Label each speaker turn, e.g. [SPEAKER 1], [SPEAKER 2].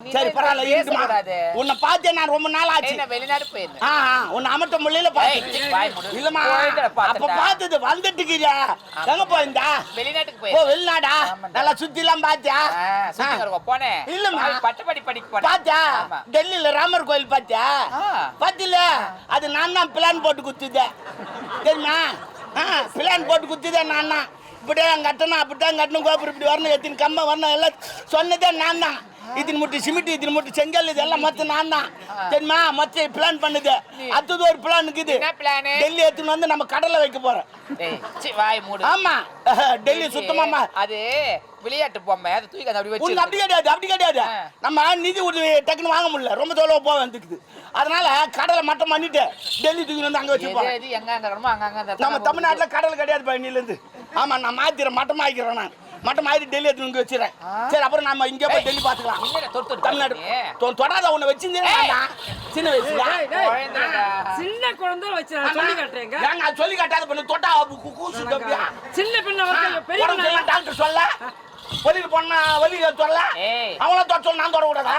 [SPEAKER 1] சரி பரவாயில்ல இருக்குமா. உன்னை பார்த்தே நான் ரொம்ப நாள் ஆச்சு
[SPEAKER 2] வெளிநாடு போயிருந்தேன்.
[SPEAKER 1] உன்னை முடியல
[SPEAKER 2] ஏய்,
[SPEAKER 1] பார்த்தேன். இல்லம்மா அப்ப. பார்த்தது வந்துட்டுக்கிறியா எங்க போயிருந்தா?
[SPEAKER 2] வெளிநாட்டுக்கு
[SPEAKER 1] ஓ வெளிநாடா. நல்லா சுத்தி எல்லாம் பாத்தியா.
[SPEAKER 2] போனேன்
[SPEAKER 1] இல்லம்மா.
[SPEAKER 2] பட்டப்படி படிக்க
[SPEAKER 1] பாத்தியா. டெல்லியில ராமர் கோயில் பாத்தியா. பாத்தில அது நான் தான் பிளான் போட்டு குத்துதேன். தெரியுமா? பிளான் போட்டு குத்துதேன் நான் தான். இப்படியே கட்டணும் அப்படித்தான் கட்டணும் கோபுரம் இப்படி வரணும் எத்தின் கம்ப வரணும் எல்லாம் சொன்னதே நான் தான். இத்தின் முட்டி சிமெண்ட் இத்தின் முட்டி செங்கல் இதெல்லாம் மொத்தம் நான் தான் தெரியுமா? மொத்தம் பிளான் பண்ணுது. அடுத்தது ஒரு பிளான் இருக்குது? டெல்லி எடுத்துன்னு வந்து நம்ம கடலை வைக்க போறோம். ஆமா. டெல்லி சுத்தமாமா
[SPEAKER 2] அது விளையாட்டு பொம்மை. அதை தூக்கி அப்படி வச்சு
[SPEAKER 1] அப்படி கிடையாது அப்படி கிடையாது. நம்ம நிதி உதவி டக்குன்னு வாங்க முடியல. ரொம்ப தொலைவு போக வந்துக்குது. அதனால கடலை மட்டம் பண்ணிட்டு டெல்லி தூக்கி வந்து அங்க வச்சுப்போம்.
[SPEAKER 2] எங்க அங்க
[SPEAKER 1] நம்ம தமிழ்நாட்டுல கடல் கிடையாது பயணில இருந்து. ஆமா நான் மாத்திரேன் மட்டம் ஆக்கிறேன் நான். மட்டம் ஆயிட்டு டெல்லி எடுத்து இங்க வச்சிடறேன். சரி அப்புறம் நம்ம இங்கே போய் டெல்லி பாத்துக்கலாம்
[SPEAKER 2] என்னடா தொட்டு தொட்டு
[SPEAKER 1] தமிழ்நாடு. தொடாத உன்னை வச்சிருந்தேன். சின்ன வயசுல.
[SPEAKER 2] குழந்தைடா.
[SPEAKER 3] சின்ன குழந்தை வச்சு நான் சொல்லி காட்டுறேங்க.
[SPEAKER 1] ஏங்க சொல்லி காட்டாத பண்ணு தொட்டா கு- கூசு தப்பியா
[SPEAKER 3] சின்ன பின்ன பெரிய
[SPEAKER 1] டாக்டர் சொல்ல. வெளியில போனா சொல்ல
[SPEAKER 2] ஏய்.
[SPEAKER 1] அவங்கள தொட சொல்ல நான் தொட கூடாதா?